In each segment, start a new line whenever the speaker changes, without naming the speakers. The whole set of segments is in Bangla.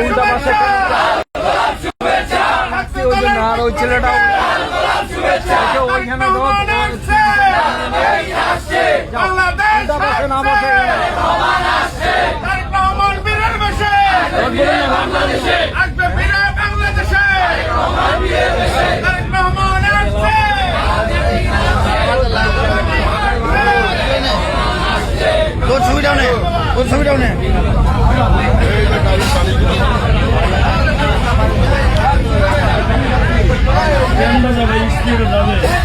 উল্টা পাশে আর ওই ছেলেটা ওইখানে উল্টা পাশে না বসে
তোর ছবিটাও নে তোর ছবিটাও নে
বসলি বসলি ফিট আছে আমার পাঁচটা ফিট টাকা আছে এর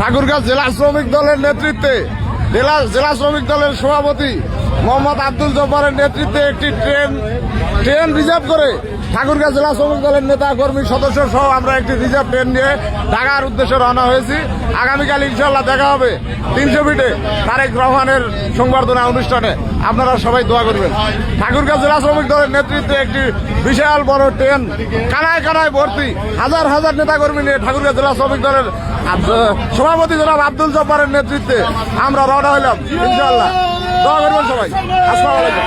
ঠাকুরগাঁ জেলা শ্রমিক দলের নেতৃত্বে জেলা জেলা শ্রমিক দলের সভাপতি মোহাম্মদ আব্দুল জব্বারের নেতৃত্বে একটি ট্রেন ট্রেন রিজার্ভ করে ঠাকুরগাঁ জেলা শ্রমিক দলের নেতা কর্মী সদস্য সহ আমরা একটি রিজার্ভ ট্রেন নিয়ে ঢাকার উদ্দেশ্যে রওনা হয়েছি। আগামীকাল ইনশাল্লাহ দেখা হবে তিনশো ফিটে তারেক রহমানের সংবর্ধনা অনুষ্ঠানে। আপনারা সবাই দোয়া করবেন। ঠাকুরগাঁ জেলা শ্রমিক দলের নেতৃত্বে একটি বিশাল বড় ট্রেন কানায় কানায় ভর্তি হাজার হাজার নেতাকর্মী নিয়ে ঠাকুরগাঁ জেলা শ্রমিক দলের সভাপতি জনাব আব্দুল জব্বারের নেতৃত্বে আমরা রওনা হইলাম ইনশাল্লাহ দোয়া করবেন সবাই। আসসালামু আলাইকুম।